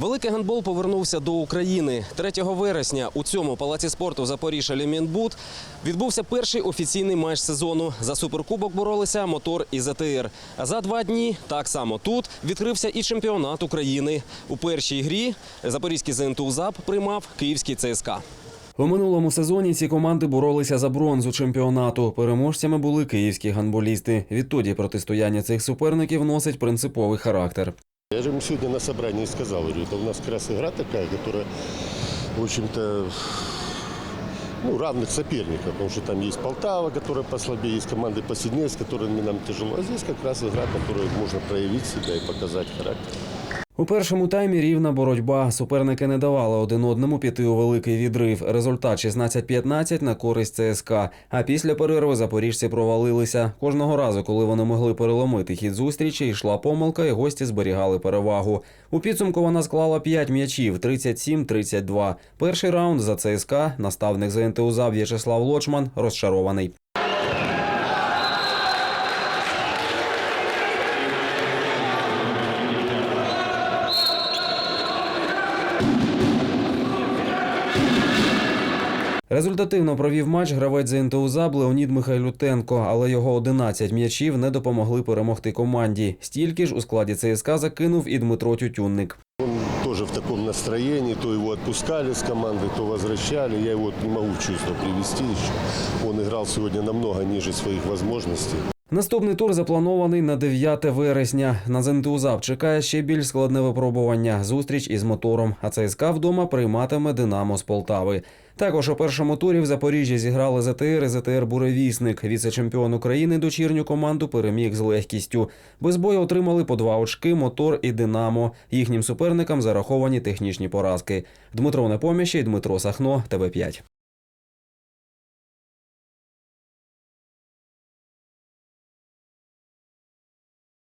Великий гандбол повернувся до України 3 вересня. У цьому палаці спорту Запоріжжя Лемінбуд відбувся перший офіційний матч сезону. За суперкубок боролися мотор і ЗТР. А за два дні так само тут відкрився і чемпіонат України. У першій грі запорізький ЗНТУ ЗАП приймав київський ЦСКА. У минулому сезоні ці команди боролися за бронзу чемпіонату. Переможцями були київські гандболісти. Відтоді протистояння цих суперників носить принциповий характер. Я же ему сегодня на собрании сказал, говорю, это у нас как раз игра такая, которая, в общем-то, ну, равных соперников, потому что там есть Полтава, которая послабее, есть команды посильнее, с которыми нам тяжело. А здесь как раз игра, которую можно проявить себя и показать характер. У першому таймі рівна боротьба. Суперники не давали один одному піти у великий відрив. Результат 16-15 на користь ЦСКА. А після перерви запоріжці провалилися. Кожного разу, коли вони могли переломити хід зустрічі, йшла помилка, і гості зберігали перевагу. У підсумку вона склала 5 м'ячів 37-32. Перший раунд за ЦСКА наставник ЗНТУ ЗАВ В'ячеслав Лочман розчарований. Результативно провів матч гравець ЗНТУ ЗАБ Леонід Михайлютенко, але його 11 м'ячів не допомогли перемогти команді. Стільки ж у складі ЦСКА закинув і Дмитро Тютюнник. Тоже в таком настроении, то его отпускали с команды, то возвращали. Я его не могу в чувство привести еще. Он играл сегодня намного ниже своих возможностей. Наступний тур запланований на 9 вересня. На ЗНТУ ЗАБ чекає ще більш складне випробування зустріч із мотором. А ЦСКА вдома прийматиме Динамо з Полтави. Також у першому турі в Запоріжжі зіграли ЗТР і ЗТР Буревісник. Віце-чемпіон України дочірню команду переміг з легкістю. Без бою отримали по два очки мотор і Динамо. Їхнім суперникам зараховані технічні поразки. Дмитро Непоміщий, Дмитро Сахно, ТВ5.